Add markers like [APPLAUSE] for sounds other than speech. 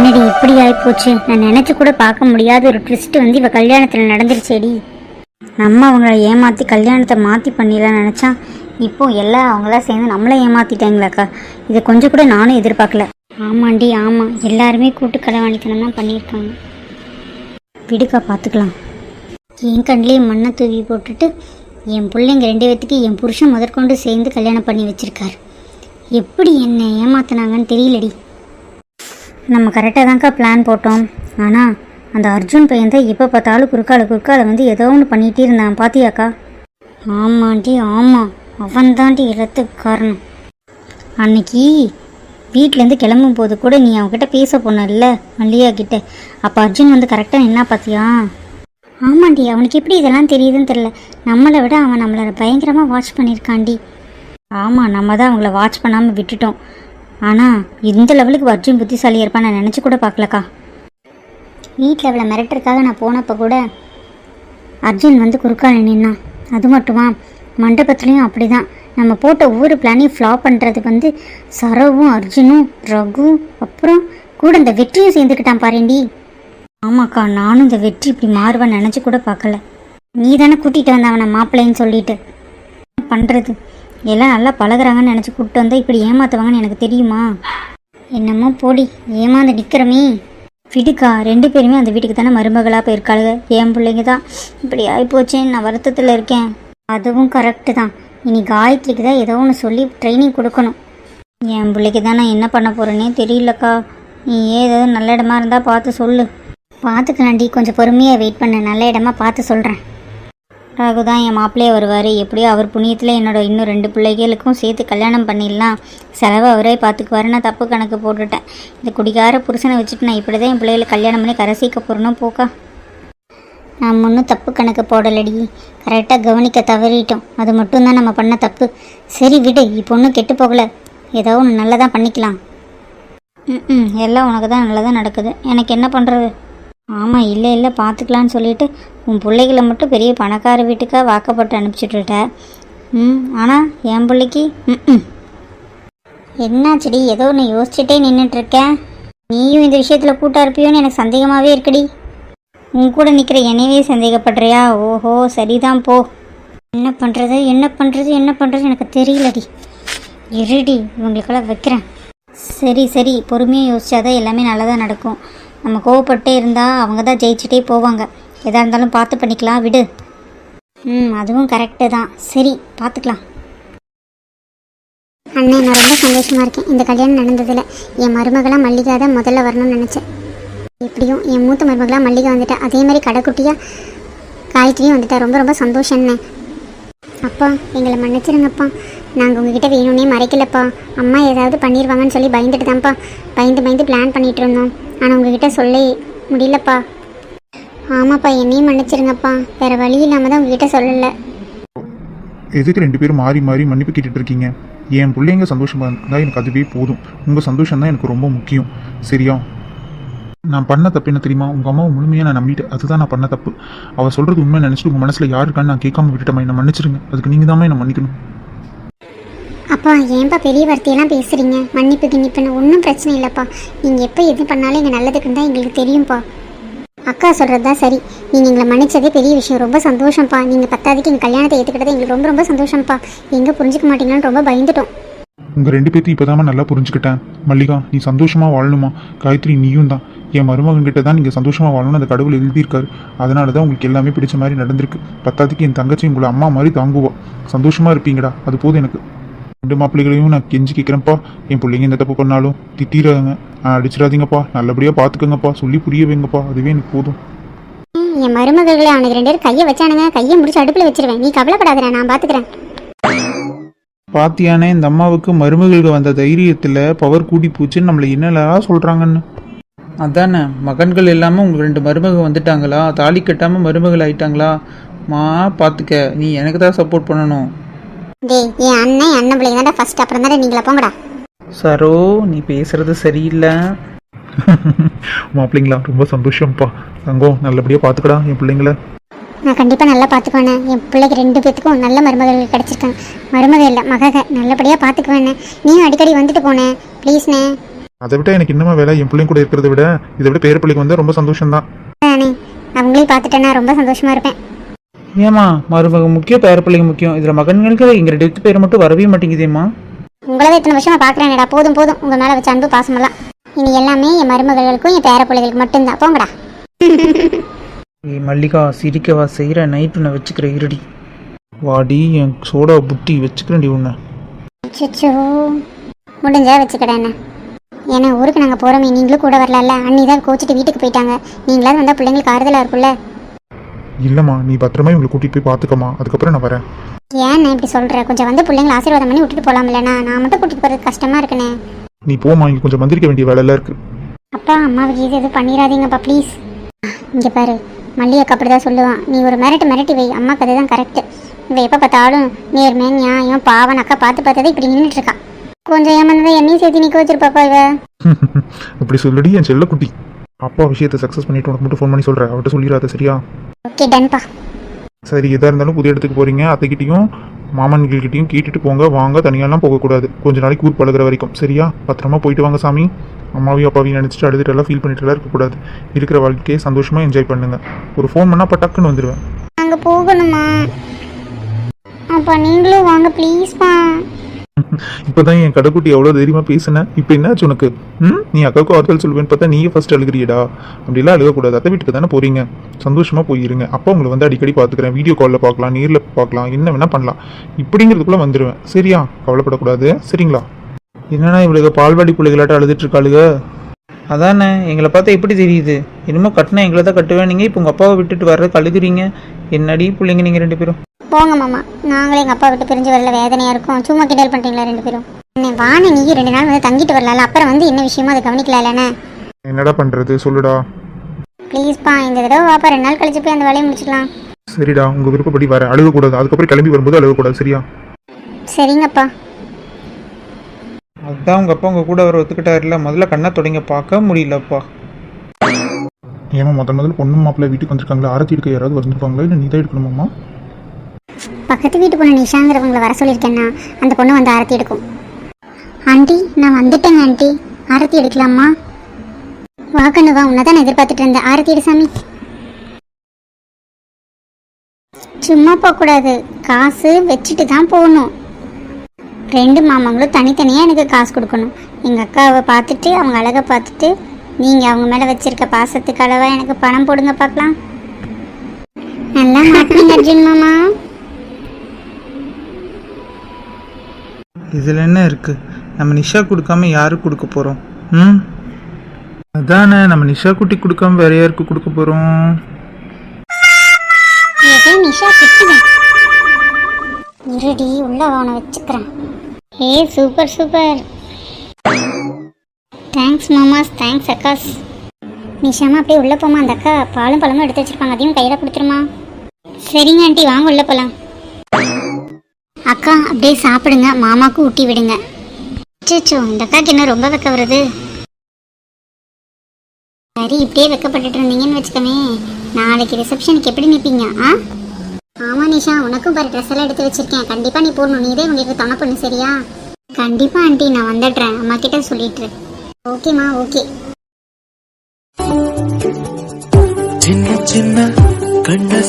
என்னடி இப்படி ஆயிப்போச்சு. நான் நினைச்சு கூட பார்க்க முடியாத ஒரு ட்விஸ்ட் வந்து இவ கல்யாணத்துல நடந்துருச்சேடி. நம்ம அவங்கள ஏமாத்தி கல்யாணத்தை மாத்தி பண்ணிடலாம் நினைச்சா இப்போ எல்லாம் அவங்களாம் சேர்ந்து நம்மளே ஏமாத்திட்டாங்களாக்கா இதை கொஞ்சம் கூட நானும் எதிர்பார்க்கல. ஆமாண்டி ஆமா. எல்லாருமே கூட்டு களவாணித்தனம் தான் பண்ணியிருக்காங்க. விடுக்கா பார்த்துக்கலாம் என் கண்ணிலேயே மண்ணை தூவி போட்டுட்டு என் பிள்ளைங்க ரெண்டு பேத்துக்கு என் புருஷன் முதற்கொண்டு சேர்ந்து கல்யாணம் பண்ணி வச்சிருக்காரு. எப்படி என்னை ஏமாத்தினாங்கன்னு தெரியலடி. நம்ம கரெக்டாக தான்க்கா பிளான் போட்டோம். ஆனால் அந்த அர்ஜுன் பையன் தான் எப்போ பார்த்தாலும் குறுக்கால குறுக்கால வந்து ஏதோ ஒன்று பண்ணிகிட்டே இருந்தான். பாத்தியாக்கா? ஆமாண்டி ஆமாம் அவன் தாண்டி இடத்துக்கு காரணம். அன்னைக்கு வீட்டிலேருந்து கிளம்பும் போது கூட நீ அவன்கிட்ட பேச போனல்ல மல்லிகா கிட்ட. அப்போ அர்ஜுன் வந்து கரெக்டாக என்ன பார்த்தியா ஆமாண்டி அவனுக்கு எப்படி இதெல்லாம் தெரியுதுன்னு தெரில நம்மளை விட அவன் நம்மளை பயங்கரமாக வாட்ச் பண்ணியிருக்காண்டி ஆமாம் நம்ம தான் அவங்கள வாட்ச் பண்ணாமல் விட்டுட்டோம். ஆனால் இந்த லெவலுக்கு அர்ஜுன் புத்திசாலி இருப்பான் நான் நினச்சி கூட பார்க்கலக்கா. வீட்டில் அவளை மிரட்டுறதுக்காக நான் போனப்போ கூட அர்ஜுன் வந்து குறுக்கால நின்னான். அது மட்டுமா? மண்டபத்துலேயும் அப்படி தான் நம்ம போட்ட ஒவ்வொரு பிளானையும் ஃப்ளாப் பண்ணுறதுக்கு வந்து சரவும் அர்ஜுனும் ரகு அப்புறம் கூட இந்த வெற்றியும் சேர்ந்துக்கிட்டான் பாருண்டி. ஆமாக்கா நானும் இந்த வெற்றி இப்படி மாறுவேன் நினச்சி கூட பார்க்கல. நீ தானே கூட்டிகிட்டு வந்தவனை மாப்பிள்ளைன்னு சொல்லிட்டு. பண்ணுறது எல்லாம் நல்லா பழகுறாங்கன்னு நினச்சி கூப்பிட்டு வந்தால் இப்படி ஏமாற்றுவாங்கன்னு எனக்கு தெரியுமா? என்னமோ போடி ஏமாந்து நிற்கிறமே விடுக்கா ரெண்டு பேருமே அந்த வீட்டுக்கு தானே மருமகளாக போயிருக்காளுங்க என் பிள்ளைங்க தான். இப்படி ஆகிப்போச்சேன்னு நான் வருத்தத்தில் இருக்கேன். அதுவும் கரெக்டு தான். இனி காயத்ரிக்கு தான் ஏதோ ஒன்று சொல்லி ட்ரைனிங் கொடுக்கணும். என் பிள்ளைக்கு தான் நான் என்ன பண்ண போகிறேனே தெரியலக்கா. நீ ஏதாவது நல்ல இடமா இருந்தால் பார்த்து சொல்லு. பார்த்துக்கலாண்டி கொஞ்சம் பொறுமையாக வெயிட் பண்ண. நல்ல இடமா பார்த்து சொல்கிறேன் ராகு தான் என் மாப்பிள்ளையே வருவார். எப்படியோ அவர் புண்ணியத்தில் என்னோட இன்னும் ரெண்டு பிள்ளைகளுக்கும் சேர்த்து கல்யாணம் பண்ணிடலாம். செலவை அவரே பார்த்துக்குவாரு நான் தப்பு கணக்கு போட்டுட்டேன். இந்த குடிகார புருஷனை வச்சுட்டு நான் இப்படி தான் என் பிள்ளைகளை கல்யாணம் பண்ணி கரசிக்க போகிறேன்னு போக்கா? நான் ஒன்றும் தப்பு கணக்கு போடலடி. கரெக்டாக கவனிக்க தவறிட்டோம். அது மட்டும்தான் நம்ம பண்ண தப்பு. சரி விடு இப்போ ஒன்றும் கெட்டு போகல. ஏதோ ஒன்று நல்லதாக பண்ணிக்கலாம். ம் ம் எல்லாம் உனக்கு தான் நல்லதாக நடக்குது. எனக்கு என்ன பண்ணுறது ஆமாம் இல்லை இல்லை பார்த்துக்கலான்னு சொல்லிட்டு உன் பிள்ளைகளை மட்டும் பெரிய பணக்கார வீட்டுக்காக வாக்கப்பட்டு அனுப்பிச்சுட்டுட்ட. ம் ஆனால் என் பிள்ளைக்கு ம் ம் என்னாச்சுடி ஏதோ ஒன்று யோசிச்சுட்டே நின்றுட்டுருக்கேன் நீயும் இந்த விஷயத்தில் கூட்டாக இருப்பியோன்னு எனக்கு சந்தேகமாகவே இருக்குடி. உன் கூட நிற்கிற என்னையே சந்தேகப்படுறியா? ஓஹோ சரிதான் போ. என்ன பண்ணுறது என்ன பண்ணுறது என்ன பண்ணுறது எனக்கு தெரியலடி. இருடி இவங்களுக்கெல்லாம் வைக்கிறேன். சரி சரி பொறுமையாக யோசிச்சாதான் எல்லாமே நல்லதாக நடக்கும். நம்ம கோவப்பட்டே இருந்தால் அவங்க தான் ஜெயிச்சுட்டே போவாங்க. எதாக இருந்தாலும் பார்த்து பண்ணிக்கலாம் விடு. ம் அதுவும் கரெக்டு தான். சரி பார்த்துக்கலாம். அண்ணே நான் ரொம்ப சந்தோஷமாக இருக்கேன். இந்த கல்யாணம் நடந்ததில். என் மருமகளாக மல்லிகா தான் முதல்ல வரணும்னு நினச்சேன். எப்படியும் என் மூத்த மருமகளாக மல்லிகா வந்துட்டா. அதே மாதிரி கடைக்குட்டியாக காயத்ரியும் வந்துட்டா. ரொம்ப ரொம்ப சந்தோஷம்ண்ணே அப்பா எங்களை மன்னிச்சிருங்கப்பா. நாங்கள் உங்ககிட்ட வேணும்னே மறைக்கலப்பா. அம்மா ஏதாவது பண்ணிடுவாங்கன்னு சொல்லி பயந்துட்டு தான்ப்பா பயந்து பயந்து பிளான் பண்ணிகிட்டு இருந்தோம். ஆனால் உங்ககிட்ட சொல்ல முடியலப்பா. ஆமாப்பா என்னையும் மன்னிச்சிருங்கப்பா. வேற வழி இல்லாமல் தான் உங்ககிட்ட சொல்லலை. எதுக்கு ரெண்டு பேரும் மாறி மாறி மன்னிப்பு கேட்டுட்டு இருக்கீங்க என் பிள்ளைங்க சந்தோஷமாக இருந்தால் எனக்கு அதுவே போதும். உங்கள் சந்தோஷம் தான் எனக்கு ரொம்ப முக்கியம். சரியா? நான் பண்ண தப்பு என்ன தெரியுமா? உங்கள் அம்மாவை முழுமையாக நான் நம்பிட்டேன். அதுதான் நான் பண்ண தப்பு. அவள் சொல்கிறது உண்மை நினச்சிட்டு உங்கள் மனசில் யாருக்கான்னு நான் கேட்காம விட்டுட்டேன் என்ன மன்னிச்சிருங்க. அதுக்கு நீங்கள் தான் என்னை மன்னிக்கணும். அப்பா ஏன்பா பெரிய வார்த்தையெல்லாம் பேசுகிறீங்க மன்னிப்பு கிண்ணிப்புன்னு ஒன்றும் பிரச்சனை இல்லைப்பா. நீங்கள் எப்போ எது பண்ணாலும் எங்கள் நல்லதுக்குன்னு தான் எங்களுக்கு தெரியும்ப்பா. அக்கா சொல்கிறது தான் சரி. நீங்கள் எங்களை மன்னிச்சதே பெரிய விஷயம். ரொம்ப சந்தோஷம்ப்பா. நீங்கள் பத்தாவதுக்கு எங்கள் கல்யாணத்தை ஏற்றுக்கிட்டது எங்களுக்கு ரொம்ப ரொம்ப சந்தோஷம்ப்பா. எங்கே புரிஞ்சிக்க மாட்டீங்கன்னு ரொம்ப பயந்துட்டோம். உங்கள் ரெண்டு பேர்த்தையும் இப்போ நல்லா புரிஞ்சுக்கிட்டேன். மல்லிகா நீ சந்தோஷமாக வாழணுமா? காயத்ரி நீயும் தான். என் மருமகன்கிட்ட தான் நீங்கள் சந்தோஷமாக வாழணும்னு அந்த கடவுள் எழுதியிருக்காரு. அதனால தான் உங்களுக்கு எல்லாமே பிடிச்ச மாதிரி நடந்திருக்கு. பத்தாவதுக்கு என் தங்கச்சி உங்களை அம்மா மாதிரி தாங்குவா. சந்தோஷமாக இருப்பீங்கடா. அது போதும் எனக்கு. ரெண்டு மாப்பிள்ளைகளையும் நான் கெஞ்சி கேட்குறேன்ப்பா என் பிள்ளைங்க இந்த தப்பு பண்ணாலும்? திட்டிடுறாங்க அடிச்சிடாதீங்கப்பா. நல்லபடியாக பார்த்துக்கங்கப்பா சொல்லி புரிய வைங்கப்பா. அதுவே எனக்கு போதும். என் மருமகளே அவனுக்கு ரெண்டு பேரும் கையை வச்சானுங்க. கையை முடிச்சு அடுப்பில் வச்சிருவேன். நீ கவலைப்படாதடா நான் பார்த்துக்கிறேன் பாத்தியானே இந்த அம்மாவுக்கு மருமகளுக்கு வந்த தைரியத்தில் பவர் கூடி போச்சுன்னு நம்மளை என்னெல்லாம் சொல்கிறாங்கன்னு அதானே மகன்கள் எல்லாமே உங்களுக்கு ரெண்டு மருமக வந்துட்டாங்களா? தாலி கட்டாமல் மருமகள் ஆயிட்டாங்களா? மா பார்த்துக்க நீ எனக்கு தான் சப்போர்ட் பண்ணணும். டேய் என் அண்ணன் என் அண்ணன் பிள்ளைங்க ஃபர்ஸ்ட் அப்புறம் தானே நீங்களா போங்கடா. சரோ நீ பேசுறது சரியில்லை. மாப்பிள்ளைங்களா ரொம்ப சந்தோஷம்ப்பா. தங்கம் நல்லபடியாக பார்த்துக்கடா என் பிள்ளைங்கள. நான் கண்டிப்பாக நல்லா பார்த்துக்குவேண்ணே என் பிள்ளைக்கு ரெண்டு பேத்துக்கும் நல்ல மருமகள் கிடச்சிருக்காங்க. மருமக இல்லை மகக. நல்லபடியாக பார்த்துக்குவேண்ணே நீயும் அடிக்கடி வந்துட்டு போனேன் ப்ளீஸ்ண்ணே அதை விட எனக்கு இன்னுமா வேலை என் பிள்ளைங்க கூட இருக்கிறத விட இதை விட பேர பிள்ளைக்கு வந்தால் ரொம்ப சந்தோஷம் தான் அண்ணே. அவங்களையும் பார்த்துட்டேன்னா ரொம்ப சந்தோஷமா இருப்பேன். ஏமா மருமக முக்கியம் பேர பிள்ளைங்க முக்கியம். இதில் மகன்களுக்கு எங்கள் ரெண்டு பேர் மட்டும் வரவே மாட்டேங்குதேம்மா. உங்களதான் இத்தனை வருஷமா பார்க்குறேன்டா போதும் போதும். உங்க மேல வச்ச அன்பு பாசமெல்லாம். இனி எல்லாமே என் மருமகளுக்கும் என் பேர பிள்ளைகளுக்கு மட்டும்தான். போங்கடா. ஏய் மல்லிகா சிரிக்கவா செய்கிற நைட்டு உன்னை வச்சுக்கிற இருடி. வாடி என் சோடா புட்டி வச்சுக்கிறேன்டி உன்னை. அச்சோ முடிஞ்சா வச்சுக்கடா என்ன. ஏன்னா ஊருக்கு நாங்கள் போகிறோமே நீங்களும் கூட வரலாம்ல. அண்ணி தான் கோச்சிட்டு வீட்டுக்கு போயிட்டாங்க. நீங்களாவது வந்தால் பிள்ளைங்களுக்கு ஆறுதலாக இருக்கும்ல. இல்லைம்மா நீ பத்திரமா இவங்களை கூட்டிகிட்டு போய் பார்த்துக்கம்மா. அதுக்கப்புறம் நான் வரேன். ஏன் இப்படி சொல்கிறேன் கொஞ்சம் வந்து பிள்ளைங்களை ஆசீர்வாதம் பண்ணி விட்டுட்டு போகலாம்லண்ணா நான் மட்டும் கூட்டிட்டு போகிறது கஷ்டமாக இருக்குண்ணே. நீ போம்மா இங்கே கொஞ்சம் மந்திரிக்க வேண்டிய வேலையெல்லாம் இருக்கு. அப்பா அம்மாவுக்கு இது எதுவும் பண்ணிடாதீங்கப்பா ப்ளீஸ் இங்கே பாரு மல்லி அக்கா அப்படி தான் சொல்லுவான். நீ ஒரு மிரட்டு மிரட்டி வை. அம்மாக்கு அதுதான் கரெக்டு இவ எப்போ பார்த்தாலும் நேர்மை நியாயம் பாவன் அக்கா பார்த்து பார்த்ததே இப்படி நின்றுட்டு இருக்கா. கொஞ்சம் ஏமாந்ததை என்னையும் சேர்த்து நிற்க வச்சிருப்பாப்பா இவ. [LAUGHS] அப்படி சொல்லுடி என் செல்லக்குட்டி. அப்பா விஷயத்தை சக்ஸஸ் பண்ணிட்டு உனக்கு மட்டும் ஃபோன் பண்ணி சொல்கிறேன் அவர்கிட்ட சொல்லிடாத சரியா? ஓகே டன்பா சரி எதாக இருந்தாலும் புதிய இடத்துக்கு போகிறீங்க அத்தைக்கிட்டையும் மாமன்கள்கிட்டையும் கேட்டுட்டு போங்க. வாங்க தனியாலாம் போகக்கூடாது. கொஞ்ச நாளைக்கு ஊர் பழகுற வரைக்கும். சரியா? பத்திரமா போயிட்டு வாங்க சாமி. அம்மாவையும் அப்பாவையும் நினச்சிட்டு அழுதுட்டு எல்லாம் ஃபீல் பண்ணிட்டுலாம் இருக்கக்கூடாது. இருக்கிற வாழ்க்கையை சந்தோஷமாக என்ஜாய் பண்ணுங்க. ஒரு ஃபோன் பண்ணால் அப்போ டக்குன்னு வந்துடுவேன் அங்கே போகணுமா? அப்பா நீங்களும் வாங்க ப்ளீஸ்ப்பா இப்போ தான் என் கடைக்குட்டி எவ்வளோ தைரியமாக பேசினேன் இப்போ என்னாச்சு உனக்கு? ம்? நீ அக்காவுக்கு ஆறுதல் சொல்லுவேன்னு பார்த்தா நீயே ஃபர்ஸ்ட் அழுகிறியடா. அப்படிலாம் அழுகக்கூடாது. அத்தை வீட்டுக்கு தானே போகிறீங்க சந்தோஷமாக போயிருங்க. அப்பா உங்களை வந்து அடிக்கடி பார்த்துக்கிறேன் வீடியோ காலில் பார்க்கலாம் நேரில் பார்க்கலாம் என்ன வேணால் பண்ணலாம். இப்படிங்கிறதுக்குள்ளே வந்துடுவேன் சரியா? கவலைப்படக்கூடாது. சரிங்களா? என்னன்னா இவளுக்கு பால்வாடி பிள்ளைகளாட்ட அழுதுட்டு இருக்காளுக? அதானே. எங்களை பார்த்தா எப்படி தெரியுது? என்னமோ கட்டினா எங்களை தான் கட்டுவேன். நீங்கள் இப்போ உங்கள் அப்பாவை விட்டுட்டு வர்றதுக்கு அழுகுறீங்க. என்னடி பிள்ளைங்க நீங்கள் ரெண்டு பேரும்? போங்க மாமா. நாங்களே எங்கள் அப்பா விட்டு பிரிஞ்சு வரல. வேதனையாக இருக்கும். சும்மா கிண்டல் பண்ணுறீங்களா ரெண்டு பேரும்? அண்ணே வாணி நீ ரெண்டு நாள் வந்து தங்கிட்டு வரலாம்ல. அப்புறம் வந்து என்ன விஷயமோ அதை கவனிக்கலாம்லண்ணே என்னடா பண்ணுறது சொல்லுடா. ப்ளீஸ்ப்பா இந்த தடவை வாப்பா. ரெண்டு நாள் கழிச்சு போய் அந்த வேலையை முடிச்சுக்கலாம். சரிடா உங்கள் விருப்பப்படி வரேன் அழுகக்கூடாது. அதுக்கப்புறம் கிளம்பி வரும்போது அழுகக்கூடாது. சரியா? சரிங்கப்பா. அதுதான் உங்கள் அப்பா உங்கள் கூட வர ஒத்துக்கிட்டாருல முதல்ல கண்ணை தொடங்க பார்க்க முடியலப்பா. ஏமா முதல் முதல்ல பொண்ணு மாப்பிள்ளை வீட்டுக்கு வந்திருக்காங்களா? ஆரத்தி எடுக்க யாராவது வந்திருப்பாங்களா இல்லை நீ தான் எடுக்கணுமாம்மா? பக்கத்து வீட்டு பொண்ணு நிஷாங்கிறவங்களை வர சொல்லியிருக்கேன்னா அந்த பொண்ணு வந்து ஆரத்தி எடுக்கும். ஆண்டி நான் வந்துட்டேங்க ஆண்டி. ஆரத்தி எடுக்கலாமா? வாக்கண்ணு வா. உன்னை தான் எதிர்பார்த்துட்டு இருந்தேன். ஆரத்தி எடு சாமி. சும்மா போகக்கூடாது. காசு வச்சுட்டு தான் போகணும். ரெண்டு மாமாங்களும் தனித்தனியாக எனக்கு காசு கொடுக்கணும். எங்கள் அக்காவை பார்த்துட்டு அவங்க அழகை பார்த்துட்டு நீங்கள் அவங்க மேலே வச்சுருக்க பாசத்துக்கு அளவாக எனக்கு பணம் போடுங்க பார்க்கலாம். நல்லா மாட்டீங்க அர்ஜுன் மாமா. இதில் என்ன இருக்குது நம்ம நிஷா கொடுக்காம யாருக்கு கொடுக்க போகிறோம் ம்? அதானே நம்ம நிஷா குட்டி கொடுக்காம வேற யாருக்கு கொடுக்க போகிறோம் இதே நிஷா திட்டுவேன் இருடி உள்ள அவனை வச்சுக்கிறேன். ஏ சூப்பர் சூப்பர் தேங்க்ஸ் மாமாஸ் தேங்க்ஸ் அக்காஸ். நிஷாமா அப்படியே உள்ள போமா அந்த அக்கா பாலும் பழமும் எடுத்து வச்சிருப்பாங்க. அதையும் கையில் கொடுத்துருமா. சரிங்க ஆண்டி. வாங்க உள்ள போகலாம் அக்கா அப்படியே சாப்பிடுங்க. மாமாவுக்கு ஊட்டி விடுங்க. அச்சோ இந்த அக்காக்கு என்ன ரொம்ப வெக்க வருது? சரி இப்படியே வெக்கப்பட்டுட்டு இருந்தீங்கன்னு வச்சுக்கோமே. நாளைக்கு ரிசப்ஷனுக்கு எப்படி நிற்பீங்க ஆ? ஆமா நிஷா உனக்கும் பாரு ட்ரெஸ் எல்லாம் எடுத்து வச்சிருக்கேன். கண்டிப்பாக நீ போடணும். நீ இதே உங்களுக்கு தொணை பண்ணு சரியா? கண்டிப்பாக ஆண்டி நான் வந்துடுறேன். அம்மா கிட்ட சொல்லிட்டு ஓகேம்மா ஓகே சின்ன சின்ன கண்ண